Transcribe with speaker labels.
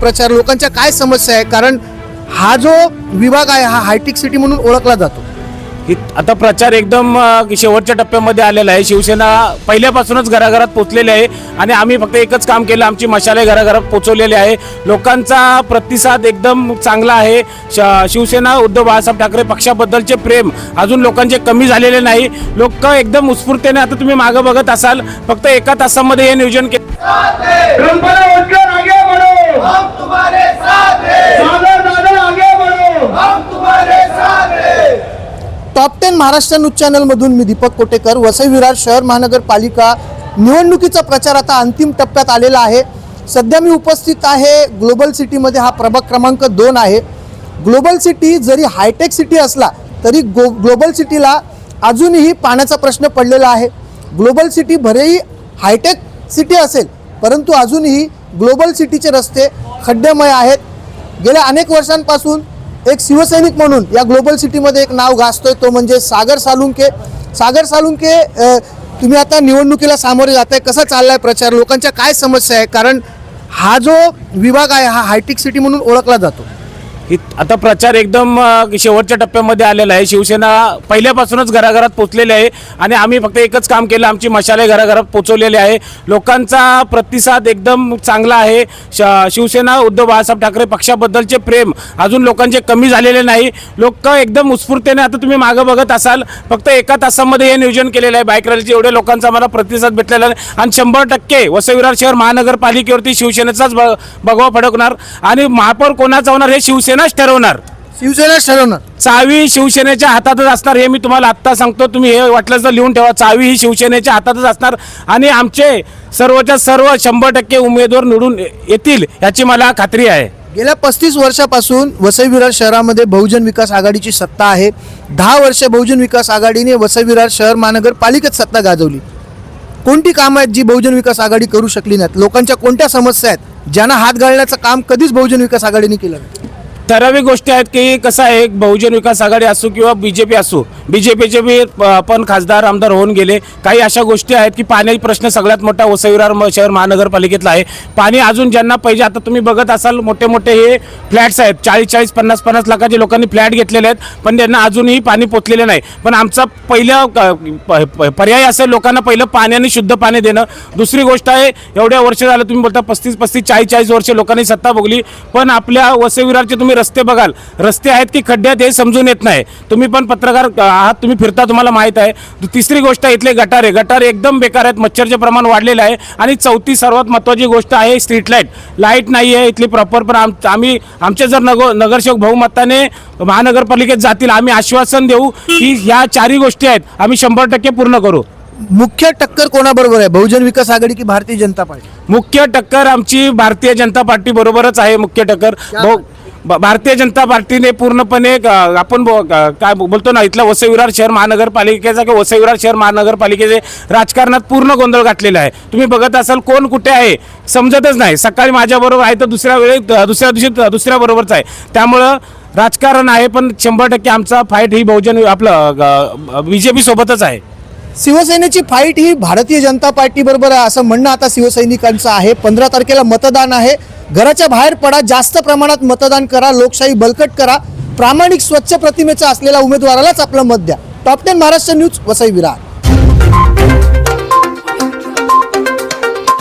Speaker 1: प्रचार लोकांच्या काय समस्या आहे? कारण हा जो विभाग आहे हा हायटेक सिटी म्हणून ओळखला जातो.
Speaker 2: हि- आता प्रचार एकदम अ, शेवटच्या टप्प्यामध्ये आलेला आहे. शिवसेना पहिल्यापासूनच घराघरात पोचलेली आहे आणि आम्ही फक्त एकच काम केलं आमची मशाले घराघरात पोचवलेली आहे. लोकांचा प्रतिसाद एकदम चांगला आहे. श- शिवसेना उद्धव बाळासाहेब ठाकरे पक्षाबद्दलचे प्रेम अजून लोकांचे कमी झालेले नाही. लोक एकदम उत्स्फूर्तेने आता तुम्ही मागं बघत असाल फक्त एका तासामध्ये हे नियोजन केलं
Speaker 1: टॉप टेन महाराष्ट्र न्यूज चॅनलमधून मी दीपक कोटेकर. वसई विरार शहर महानगरपालिका निवडणुकीचा प्रचार आता अंतिम टप्प्यात आलेला आहे. सध्या मी उपस्थित आहे ग्लोबल सिटीमध्ये हा प्रभाग क्रमांक दोन आहे. ग्लोबल सिटी जरी हायटेक सिटी असला तरी गो ग्लोबल सिटीला अजूनही पाण्याचा प्रश्न पडलेला आहे. ग्लोबल सिटी भलेही हायटेक सिटी असेल परंतु अजूनही ग्लोबल सिटीचे रस्ते खड्डेमय आहेत. गेल्या अनेक वर्षांपासून एक शिवसैनिक म्हणून या ग्लोबल सिटीमध्ये एक नाव गाजतोय तो म्हणजे सागर सालुंके. सागर सालुंके तुम्ही आता निवडणुकीला सामोरे जात आहे कसा चाललाय प्रचार? लोकांच्या काय समस्या आहे? कारण हा जो विभाग आहे हा हायटेक सिटी म्हणून ओळखला जातो.
Speaker 2: आता प्रचार एकदम शेवटच्या टप्प्यामध्ये आलेला आहे. शिवसेना पहिल्यापासूनच घराघरात पोचलेली आहे आणि आम्ही फक्त एकच काम केलं आमची मशाले घराघरात पोचवलेले आहे. लोकांचा प्रतिसाद एकदम चांगला आहे. श- शिवसेना उद्धव बाळासाहेब ठाकरे पक्षाबद्दलचे प्रेम अजून लोकांचे कमी झालेले नाही. लोक एकदम उत्स्फूर्तेने आता तुम्ही मागं बघत असाल फक्त एका तासामध्ये हे नियोजन केलेलं आहे. बाईक रॅलीचे एवढे लोकांचा मला प्रतिसाद भेटलेला आहे आणि शंभर टक्के वसविरार शहर महानगरपालिकेवरती शिवसेनेचाच ब- भगवा फडकणार. आणि महापौर कोणाचा होणार हे शिवसेनाच ठरवणार.
Speaker 1: शिवसेना ठरवणार.
Speaker 2: चावी शिवसेनेच्या हातातच असणार हे मी तुम्हाला आत्ता सांगतो. तुम्ही हे वाटलं तर लिहून ठेवा. चावी ही शिवसेनेच्या हातातच असणार आणि आमचे सर्वच्या सर्व शंभर टक्के उमेदवार निवडून येतील याची मला खात्री आहे.
Speaker 1: गेल्या पस्तीस वर्षापासून वसई विरार शहरामध्ये बहुजन विकास आघाडीची सत्ता आहे. दहा वर्ष बहुजन विकास आघाडीने वसई विरार शहर महानगरपालिकेत सत्ता गाजवली. कोणती कामं आहेत जी बहुजन विकास आघाडी करू शकली नाहीत? लोकांच्या कोणत्या समस्या आहेत? ज्यांना हात घालण्याचं काम कधीच बहुजन विकास आघाडीने केलं नाही.
Speaker 2: ठराविक गोष्टी आहेत की कसं आहे बहुजन विकास आघाडी असो किंवा बी जे पी असो बी जे पीचे बी अ, पण खासदार आमदार होऊन गेले. काही अशा गोष्टी आहेत की पाण्याचा प्रश्न सगळ्यात मोठा ओसविरार शहर महानगरपालिकेतला आहे. पाणी अजून ज्यांना पाहिजे आता तुम्ही बघत असाल मोठे मोठे हे फ्लॅट्स आहेत. चाळीस चाळीस पन्नास पन्नास लाखाचे लोकांनी फ्लॅट घेतलेले आहेत पण त्यांना अजूनही पाणी पोचलेले नाही. पण आमचा पहिलं प- पर्याय असेल लोकांना पहिलं पाण्याने शुद्ध पाणी देणं. दुसरी गोष्ट आहे एवढ्या वर्ष झालं तुम्ही बोलता पस्तीस पस्तीस चाळीस चाळीस वर्ष लोकांनी सत्ता भोगली. पण आपल्या वसविरारचे तुम्ही रस्ते बघाल. रस्ते आहेत की खड्ड्यात हे समजून येत नाही. तुम्ही पण पत्रकार आहात तुम्ही फिरता तुम्हाला माहीत आहे. तिसरी गोष्ट इथले गटारे. गटारे एकदम बेकार आहेत. मच्छरचे प्रमाण वाढलेलं आहे. आणि चौथी सर्वात महत्त्वाची गोष्ट आहे स्ट्रीट लाइट लाइट नाही आहे इथली प्रॉपर पण आम आम्ही आमचे जर नगर नगरसेवक बहुमताने महानगरपालिकेत जातील आम्ही आश्वासन देऊ की ह्या चारही गोष्टी आहेत. आम्ही शंभर टक्के पूर्ण करू.
Speaker 1: मुख्य टक्कर कोणाबरोबर आहे? बहुजन विकास आघाडी की भारतीय जनता पार्टी?
Speaker 2: मुख्य टक्कर आमची भारतीय जनता पार्टी बरोबरच आहे मुख्य टक्कर. भारतीय जनता पार्टीने पूर्णपणे आपण बो- काय बोलतो ना इथलं वसईविरार शहर महानगरपालिकेचा किंवा वसईविरार शहर महानगरपालिकेचे राजकारणात पूर्ण गोंधळ घातलेला आहे. तुम्ही बघत असाल कोण कुठे आहे समजतच नाही. सकाळी माझ्याबरोबर आहे तर दुसऱ्या वेळी दुसऱ्या दिवशी दुसऱ्या बरोबरच आहे. त्यामुळं राजकारण आहे पण शंभर टक्के आमचा फाईट ही बहुजन आपलं बी जे पी सोबतच आहे.
Speaker 1: शिवसेनेची फाईट ही भारतीय जनता पार्टीबरोबर आहे असं म्हणणं आता शिवसैनिकांचं आहे. पंधरा तारखेला मतदान आहे. घराच्या बाहेर पडा जास्त प्रमाणात मतदान करा लोकशाही बळकट करा. प्रामाणिक स्वच्छ प्रतिमेचा असलेल्या उमेदवारालाच आपलं मत द्या. Top ten Maharashtra news Vasai Virar